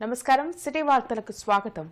నమస్కారం. సిటీ వార్తలకు స్వాగతం.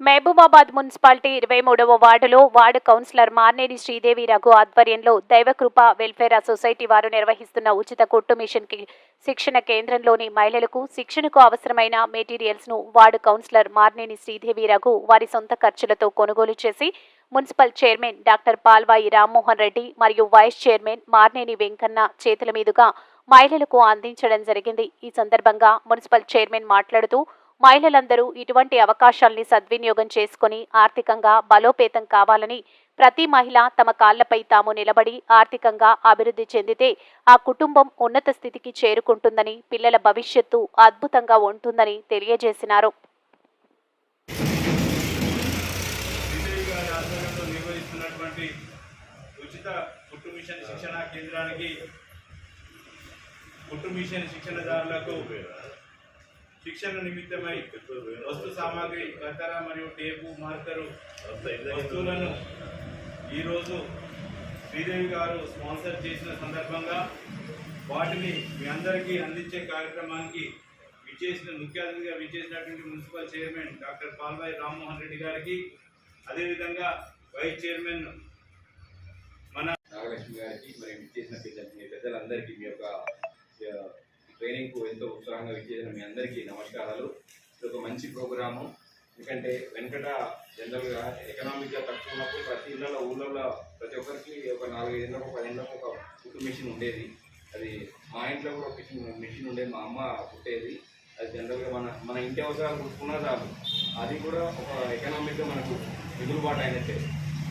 మహబూబాబాద్ మున్సిపాలిటీ ఇరవై మూడవ వార్డులో వార్డు కౌన్సిలర్ మార్నేని శ్రీదేవి రఘు ఆధ్వర్యంలో దైవకృప వెల్ఫేర్ సొసైటీ వారు నిర్వహిస్తున్న ఉచిత కుట్టు మిషన్కి శిక్షణ కేంద్రంలోని మహిళలకు శిక్షణకు అవసరమైన మెటీరియల్స్ను వార్డు కౌన్సిలర్ మార్నేని శ్రీదేవి రఘు వారి సొంత ఖర్చులతో కొనుగోలు చేసి municipal chairman doctor Palvai Rammohan Reddy మరియు వైస్ చైర్మన్ మార్నేని వెంకన్న చేతుల మీదుగా మహిళలకు అందించడం జరిగింది. ఈ సందర్భంగా మున్సిపల్ చైర్మన్ మాట్లాడుతూ మహిళలందరూ ఇటువంటి అవకాశాల్ని సద్వినియోగం చేసుకుని ఆర్థికంగా బలోపేతం కావాలని ప్రతి మహిళ తమ కాళ్ళపై తాము నిలబడి ఆర్థికంగా అభివృద్ధి చెందితే ఆ కుటుంబం ఉన్నత స్థితికి చేరుకుంటుందని పిల్లల భవిష్యత్తు అద్భుతంగా ఉంటుందని తెలియజేసినారు. ఉచిత కుట్టు మిషన్ శిక్షణ కేంద్రానికి కుట్టు మిషన్ శిక్షణదారులకు శిక్షణ నిమిత్తమై వస్తు సామాగ్రి కత్తెర మరియు టేపు మార్కరు వస్తువులను ఈరోజు శ్రీదేవి గారు స్పాన్సర్ చేసిన సందర్భంగా వాటిని మీ అందరికీ అందించే కార్యక్రమానికి విచ్చేసిన ముఖ్య అతిథిగా విచ్చేసినటువంటి municipal chairman doctor Palvai Rammohan Reddy గారికి అదేవిధంగా వైస్ చైర్మన్ మన నాగలక్ష్మి గారికి మరి విచ్చేసిన మీ పెద్దలందరికీ మీ యొక్క ఉత్సాహంగా విచ్చేసిన మీ అందరికీ నమస్కారాలు. ఇది ఒక మంచి ప్రోగ్రాము. ఎందుకంటే వెనకట జనరల్గా ఎకనామిక్గా తక్కువ ఉన్నప్పుడు ప్రతి ఇళ్ళలో ఊళ్ళలో ప్రతి ఒక్కరికి ఒక నాలుగైదు ఇళ్ళకు పది ఇళ్ళకు ఒక కుట్టు మిషన్ ఉండేది. అది మా ఇంట్లో కూడా ఒక మిషన్ మిషన్ ఉండేది. మా అమ్మ కుట్టేది. అది జనరల్గా మన మన ఇంటి అవసరాలు కుట్టుకున్నా చాలు అది కూడా ఒక ఎకనామిక్గా మనకు మిగులుబాటు అయినట్టే.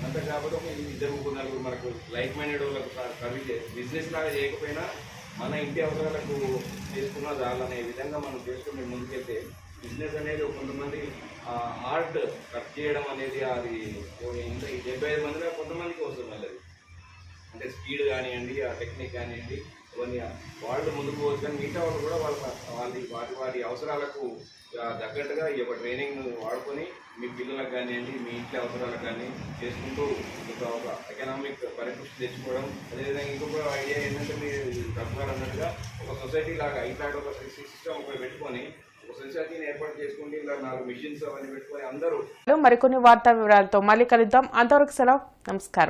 అంతే కాకపోతే ఒక ఇద్దరు ముగ్గురు నలుగురు మనకు లైఫ్ మైండెడ్ వాళ్ళకు సర్వీస్ బిజినెస్ లాగా చేయకపోయినా మన ఇంటి అవసరాలకు చేసుకున్న చాలనే విధంగా మనం చేసుకుని ముందుకెళ్తే బిజినెస్ అనేది కొంతమంది ఆర్ట్ కట్ చేయడం అనేది అది ఓ ఇంత డెబ్బై ఐదు మందిలో కొంతమందికి వస్తుంది మళ్ళీ అది. అంటే స్పీడ్ కానివ్వండి ఆ టెక్నిక్ కానివ్వండి ఇవన్నీ వాళ్ళు ముందుకు పోవచ్చు కానీ మిగతా వాళ్ళు కూడా వాళ్ళ వాళ్ళ వాటి వాటి అవసరాలకు తగ్గట్టుగా ఈ యొక్క ట్రైనింగ్ వాడుకొని మీ పిల్లలకు కానివ్వండి మీ ఇంటి అవసరాలకు కానీ చేసుకుంటూ ఒక ఒక ఎకనామిక్ పరిపుష్టి తెచ్చుకోవడం. అదేవిధంగా ఇంకొక ఐడియా ఏంటంటే మీరు కట్టుకోవాలి అన్నట్టుగా ఒక సొసైటీ లాగా ఇట్లాంటి ఒక సిస్టమ్ ఒకటి పెట్టుకొని ఒక సొసైటీని ఏర్పాటు పెట్టుకొని మరికొన్ని వార్తా వివరాలతో మళ్ళీ కలుద్దాం. అంతవరకు సెలవు. నమస్కారం.